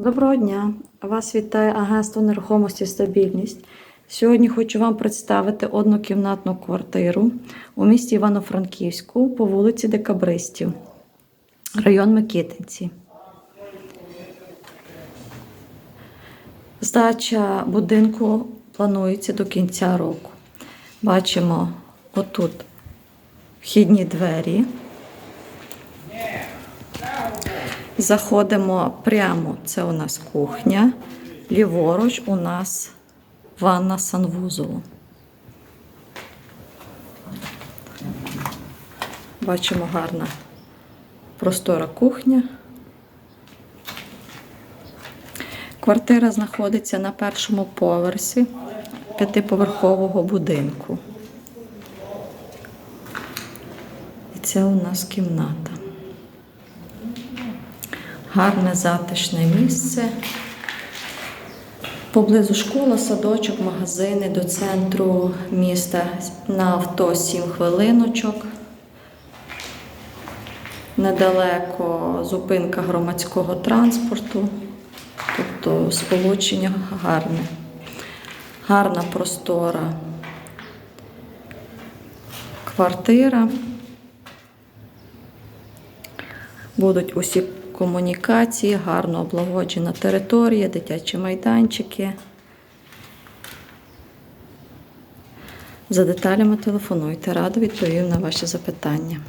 Доброго дня! Вас вітає агентство нерухомості стабільність. Сьогодні хочу вам представити однокімнатну квартиру у місті Івано-Франківську по вулиці Декабристів, район Микитинці. Здача будинку планується до кінця року. Бачимо отут вхідні двері. Заходимо прямо, це у нас кухня. Ліворуч у нас ванна санвузолу. Бачимо гарна простора кухня. Квартира знаходиться на першому поверсі п'ятиповерхового будинку. І це у нас кімната. Гарне затишне місце. Поблизу школа, садочок, магазини до центру міста на авто 7 хвилиночок. Недалеко зупинка громадського транспорту, тобто сполучення гарне, гарна простора квартира. Будуть усі комунікації, гарно облагоджена територія, дитячі майданчики. За деталями телефонуйте, радо відповім на ваші запитання.